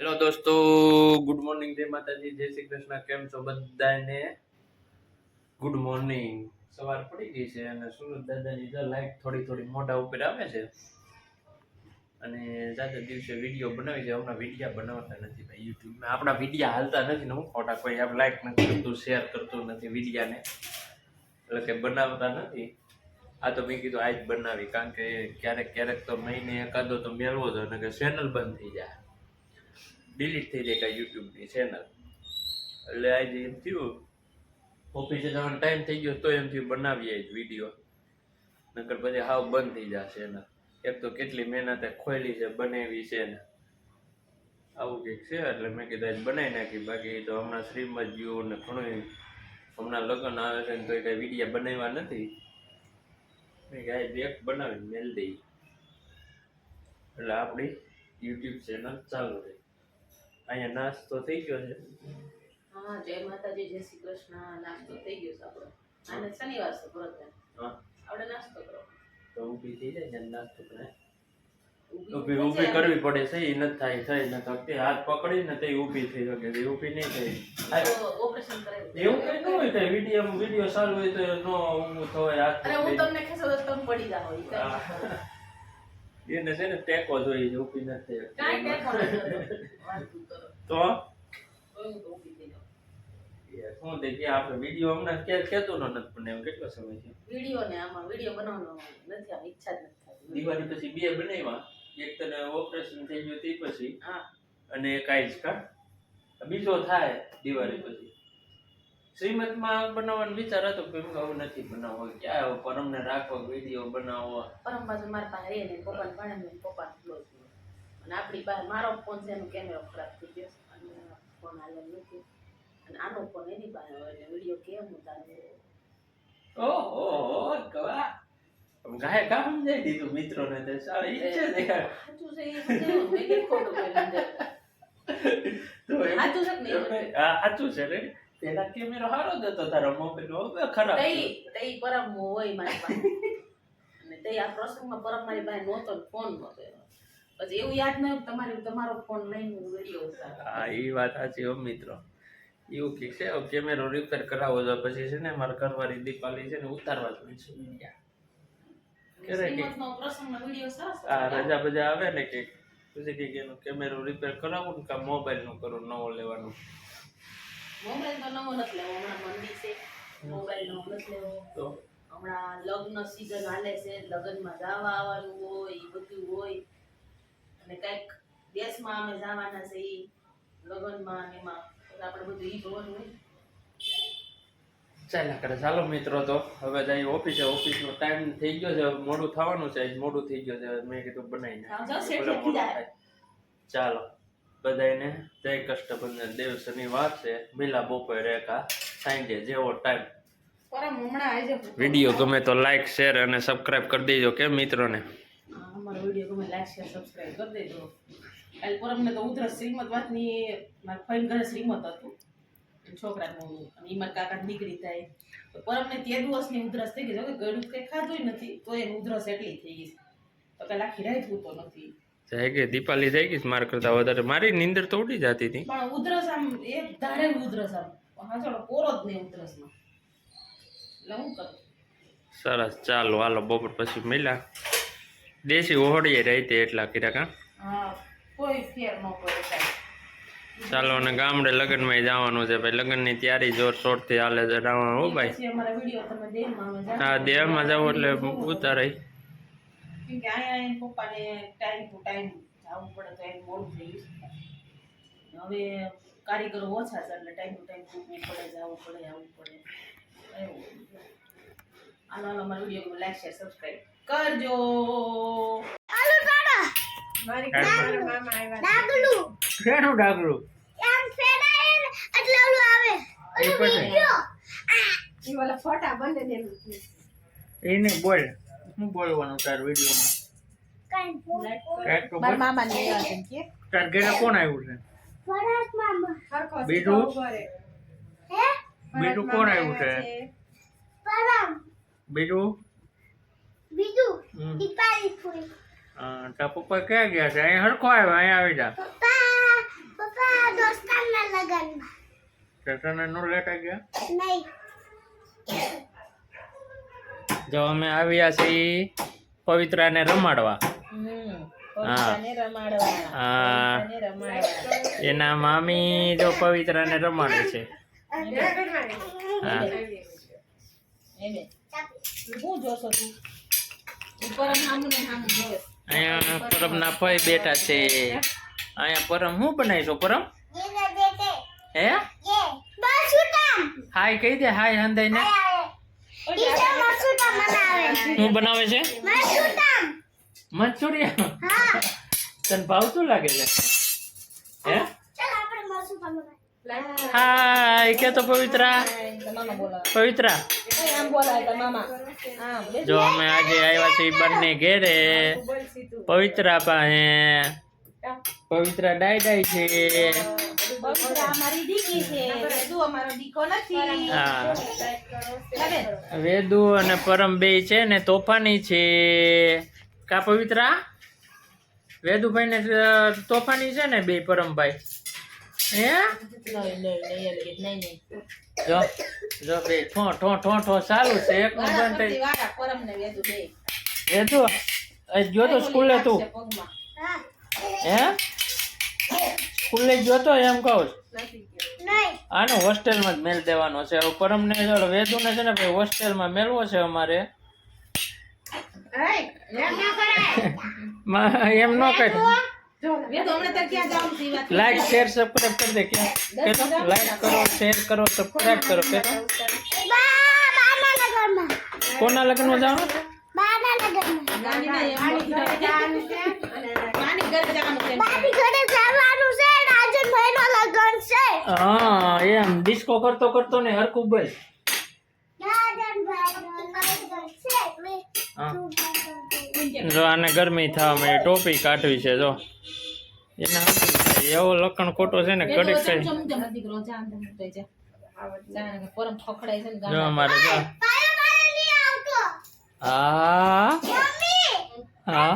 Hello દોસ્તો, good morning જય માતાજી, જય શ્રી કૃષ્ણ, કેમ છો બધાને? Good morning. સવાર પડી ગઈ છે અને સુરત દાદાની જો લાઈટ થોડી થોડી મોઢા ઉપર આવે છે. અને જાતે દિવસે વીડિયો બનાવી છે, હમણાં વિડીયા બનાવતા નથી ભાઈ યુટ્યુબમાં. આપણા વિડીયા હાલતા નથી ને હું ખોટા કોઈ આપ લાઈક નથી કરતું, શેર કરતું નથી વિડીયાને. એટલે કે બનાવતા નથી. આ તો મેં કીધું આજ બનાવી, કારણ કે ક્યારેક ક્યારેક તો મહિને એકાદો તો મેળવો જ અને કે ચેનલ બંધ થઈ જાય. ડિલીટ થઈ જાય કાંઈ યુટ્યુબની ચેનલ એટલે આજે એમ થયું ઓફિસે જવાનો ટાઈમ થઈ ગયો તો એમ થયું બનાવીએ જ વીડિયો નકર પછી હાવ બંધ થઈ જશે એના. એક તો કેટલી મહેનતે ખોલી છે, બનાવી છે ને. આવું કંઈક છે, એટલે મેં કીધું બનાવી નાખી. બાકી તો હમણાં શ્રીમદ ગયું ને ઘણું હમણાં લગ્ન આવે છે ને તો કાંઈ વીડિયો બનાવ્યા નથી. મેં આજ એક બનાવીને મેલ દઈ. એટલે આપણી યુટ્યુબ ચેનલ ચાલુ રહી અહીંયા નાસ્તો થઈ ગયો છે. હા જય માતાજી જય શ્રી કૃષ્ણ. નાસ્તો થઈ ગયો છે આપણો. અને શનિવાર છે ભરત હા. આપણે નાસ્તો કરો. તો ઊભી થઈ જાય ને નાસ્તો કરે. ઊભી ઊભી કરવી પડે છે એ નથી થાય થઈ ન થતી. હાથ પકડી ને તે ઊભી થઈ શકે છે ઊભી નહીં થઈ ઓપરેશન કરે એવું કઈ ન હોય તો વીડિયો વીડિયો સારું હોય તો નો ઊભું થવાય હાથ અરે હું તમને ખેંચો તો તમે પડી જાવ. એને છે ને ટેકો જોઈએ છે, ઊભી નથી થઈ. તો? થઈ. શું તે કે આપણે વીડિયો હમણાં ક્યારે કેતો નથી પણ એમ કેટલો સમય છે વીડિયો ને આમાં વીડિયો બનાવવાનો નથી આમ ઈચ્છા જ નથી દિવાળી પછી બે બનાવ્યા. એક તને ઓપરેશન થઈ ગયું તે પછી હા. અને એક આઈસ કા? બીજો થાય દિવાળી પછી. શ્રીમદમાં બનાવવાનો વિચાર હતો કે આવું નથી બનાવવો. ક્યાં આવો? પરમને રાખો વીડિયો બનાવો. પરમ બાજુ મારા પાસે રે ને પપ્પાને ભાણે ને પપ્પાને ક્લોઝ અને આપણી પાસે મારો ફોન છે એનો કેમેરો ખરાબ થઈ ગયો અને ફોન હાલે નથી. અને આનો ફોન એની પાસે હોય એટલે વીડિયો કેમ ઉતારે? ઓહો કવા? ગાય કામ સમજાઈ દીધું મિત્રોને તે. સારી ઈચ્છે છે સાચું છે એ સમજાયું મેં ખોટું તો સાચું છે હા સાચું છે રે પેલા કેમેરો જ હતો તારો મોબાઈલ હવે ખરાબ. તઈ તઈ પરમ હોય મારી પાસે અને તઈ આ પ્રસંગમાં પરમ મારી પાસે નહોતો ફોન નહોતો. પછી એવું યાદ ન તમારી તમારો ફોન લઈને હું વીડિયો ઉતારું હા એ વાત સાચી હો મિત્રો એવું કે છે કેમેરો રિપેર કરાવો તો પછી છે ને મારા ઘરવાળી દીપાલી છે ને ઉતારવા જ હતો. રજા બજા આવે ને કે પછી કે એનો કેમેરો રિપેર કરાવું ને કા મોબાઈલનું કરું નવો લેવાનું મોબાઈલ તો નવો નથી લેવો હમણાં મંદી છે મોબાઈલ નવો નથી લેવો. તો? હમણાં લગ્ન સીઝન હાલે છે લગ્નમાં જવા આવવાનું હોય એ બધું હોય. અને કંઈક દેશમાં અમે જવાના છે એ લગ્નમાં એમાં. આપણે બધું એ જોવાનું હોય. ચાલ્યા કરે ચાલો મિત્રો તો હવે જઈએ ઓફિસે ઓફિસનો ટાઈમ થઈ ગયો છે મોડું થવાનું છે મોડું થઈ ગયું છે મેં કીધું બનાવીને. ચાલો. બધાને જય કષ્ટબંધન દેવ શનિવાર છે. મિલા બપોરે કા સાંજે જેવો ટાઈમ વીડિયો ગમે તો લાઈક શેર અને સબસ્ક્રાઇબ કરી દેજો કે મિત્રોને? અમારો વીડિયો ગમે લાઈક શેર સબસ્ક્રાઇબ કરી દેજો. કાલ પરમને તો ઉધરસ શ્રીમત વાતની મારા ફઈન ઘરે શ્રીમત હતું. છોકરાનું અને મારા કાકા દીકરી થાય. તો પરમને તે દિવસની ઉધરસ થઈ ગઈ. જો કે ગળું કંઈ ખાધું નથી તો એ ઉધરસ એટલી થઈ ગઈ તો કાલ આખી રાત તો નથી. જાય કે દીપાલી થઈ ગઈ માર કરતા વધારે. મારી નીંદર તો ઉડી જતી હતી. પણ ઉધરસ આમ એક ધારે ઉધરસ આમ. હા કોરો જ નહીં ઉધરસમાં. એટલે હું કરું? સરસ ચાલો હાલો બપોર પછી મળ્યા. દેશી ઓહડીએ રહી તે એટલા કીધા હા કોઈ ફેર ન પડે ચાલો અને ગામડે લગ્નમાં જવાનું છે ભાઈ. લગ્નની તૈયારી જોર શોરથી હાલે છે. રાવણ હો ભાઈ. હા દેહમાં જાવ એટલે ઉતારાય. કેમ કે અહીંયા એમ પપ્પાને ટાઈમ ટુ ટાઈમ જવું પડે તો એમ મોડું થઈ ગયું હવે કારીગરો ઓછા છે એટલે ટાઈમ ટુ ટાઈમ ચૂકવું પડે જવું પડે આવવું પડે. એવું. આનો હાલો અમારા વીડિયો લાઈક શેર સબસ્ક્રાઈબ કરજો. મારી મારા મામા આવ્યા છે. શેનું ડાગલું એ પછી. ઈ વાલા ફોટા બંને દે એને બોલ. શું બોલવાનું તાર વિડીયોમાં? મામા તાર ઘરે કોણ આવ્યું છે? બીજું? બીજું કોણ આવ્યું છે? બીજું? બીજું? દીપાલી ફૂલ. હા, પપ્પા ક્યાં ગયા છે? અહીં હરખો આવ્યો અહીંયા આવી જા. પપ્પા સ્ટેશને નો લેટ ગયા? નહીં. જો અમે આવ્યા છીએ પવિત્રાને રમાડવા. હા. એના મામી જો પવિત્રાને રમાડે છે. અહીંયા પરમના ભાઈ બેઠા છે. અહીંયા પરમ હું બનાવી બનાવીશું પરમ? હે? હાય કહી દે હાય હંદાઈ ને હું બનાવે છે? મંચુરિયન. તને ભાવતું લાગે છે? હે? હાય, કે તો પવિત્રા? પવિત્રા? જો અમે આજે આવ્યા છીએ બંને ઘેરે. પવિત્રા પાસે. પવિત્રા ડાય ડાય છે. વેદુ અને પરમ બે છે ને તોફાની છે. કા પવિત્રા? વેદુભાઈ ને તોફાની છે ને બે પરમભાઈ? હે? જો જો બે. ઠો ઠો ઠો છે. એક નું બંધ થઈ વેદુ વેદુ આજ તો સ્કૂલે તું. પગમાં. હા? હે સ્કૂલે ગયો તો એમ કહું છું. નહીં. આને હોસ્ટેલમાં જ મેલ દેવાનો છે. હવે પરમને જો વેદુને છે ને ભાઈ હોસ્ટેલમાં મેલવો છે અમારે. માં એમ ન કહે વેદુ હમણાં તાર ક્યાં જવાનું છે એ વાત? લાઈક શેર સબસ્ક્રાઇબ કરી દે. કે કે તો લાઈક કરો શેર કરો સબસ્ક્રાઇબ કરો. કે તો બા બાના લગનમાં કોના લગ્નમાં જવાનું બાના લગનમાં નાની ના એમ બોલતી હોય. નાની ઘરે જવાનું છે એમ. બાની ઘરે જવાનું છે રાજન ભાઈનો લગન છે હા એમ. ડિસ્કો કરતો કરતો ને હરખું જો આને ગરમી થવા માંડી ટોપી કાઢવી છે જો. એને એવો લખણ ખોટો છે ને કડક થઈ જા અમારે જો. હા હા?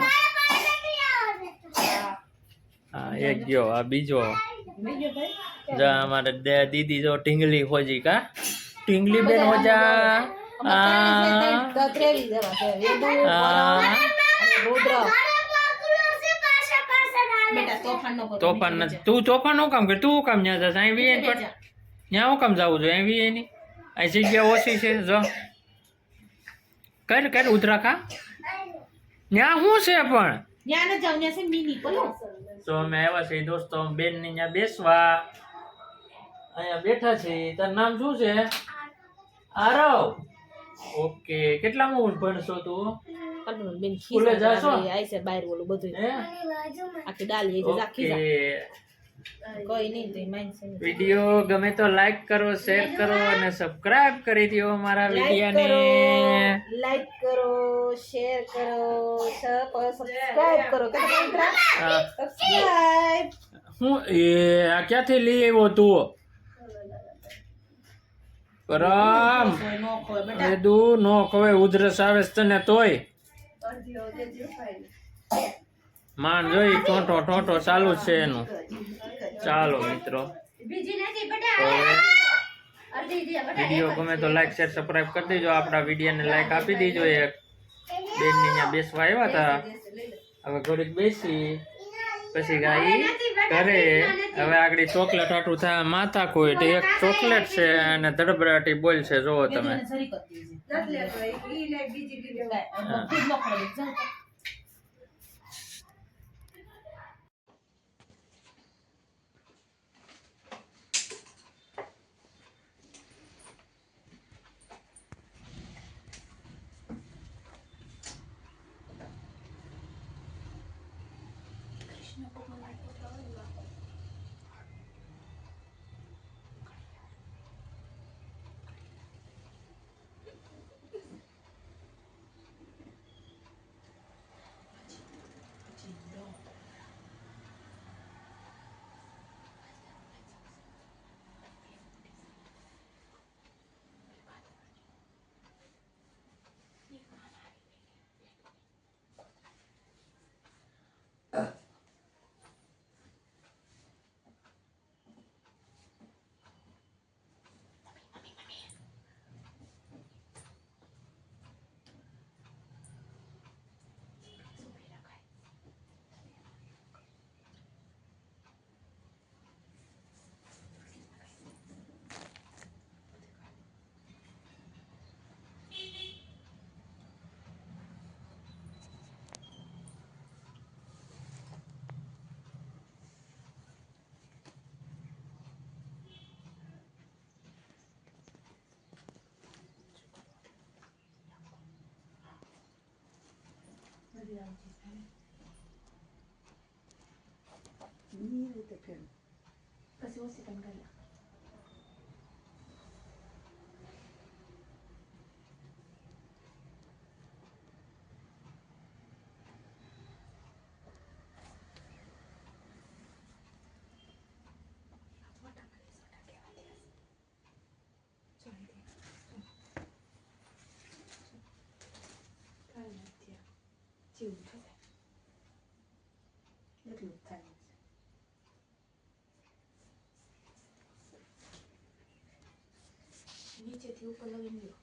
હા એક ગયો આ બીજો. બીજો ભાઈ? જો અમારે દીદી જો ટીંગલી હોજી કા. ટીંગલી બેન હોજા. છે, છે. છે આવે. તોફાન નથી તું તોફાનનું કામ કે તું કામ ન્યા જશે અહીં વીએ પણ ન્યા હું કામ જવું જોઈએ અહીં વીએ ની. અહીં જગ્યા ઓછી છે જો. કર કર ઉતરા ખા ત્યાં શું છે પણ? ન્યા ન્યા છે. તો અમે આવ્યા છીએ દોસ્તો બેનની ત્યાં બેસવા. અહીંયા બેઠા છે. તારું નામ શું છે? આરવ. ઓકે. કેટલામાં ભણશો તું? બેન સ્કૂલે જાશો? આઈ છે બહાર ઓલું બધું આખી ડાલી છે કોઈ નહીં. વીડિયો ગમે તો લાઈક કરો શેર કરો અને સબસ્ક્રાઇબ કરી દો અમારા વિડીયોને. લાઈક કરો શેર કરો સબસ્ક્રાઇબ કરો. સબસ્ક્રાઇબ. હું એ આ ક્યાંથી લઈ આવ્યો તું? પરમ. નો ખોય નો કવે ઉધરસ આવે તને તોય. માન જોઈ ટોટો ટોટો ચાલુ છે એનું. ચાલો મિત્રો. દે વીડિયો ગમે તો લાઈક શેર સબસ્ક્રાઇબ કરી દેજો. આપણા વિડીયોને લાઈક આપી દેજો એક. બેનની ત્યાં બેસવા આવ્યા હતા. હવે ઘડીક બેસી. પછી ગાઈ ઘરે હવે આગળ ચોકલેટ આટું થાય માથા કોઈ એક ચોકલેટ છે અને ધડબડાટી બોલ છે જોવો તમે. Nah, pertama. Ni dia tak kena. Kasih wasi kan. એને સરી કરી દીધી હા. ખુદ નો ખોય જાઓ તો. ઈ રીતે ફેર પછી ઓછી પણ કરી જેવું છે એટલું જ થાય છે નીચેથી ઉપર લગીને લ્યો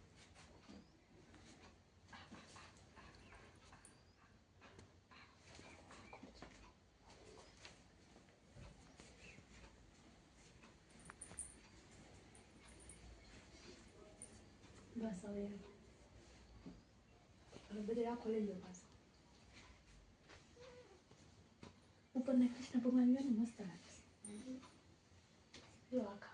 બસ હવે હવે બધે આખો લઈ લો પાછો ઉપરના કૃષ્ણ ભગવાન ગયો ને મસ્ત લાગે છે જો આખા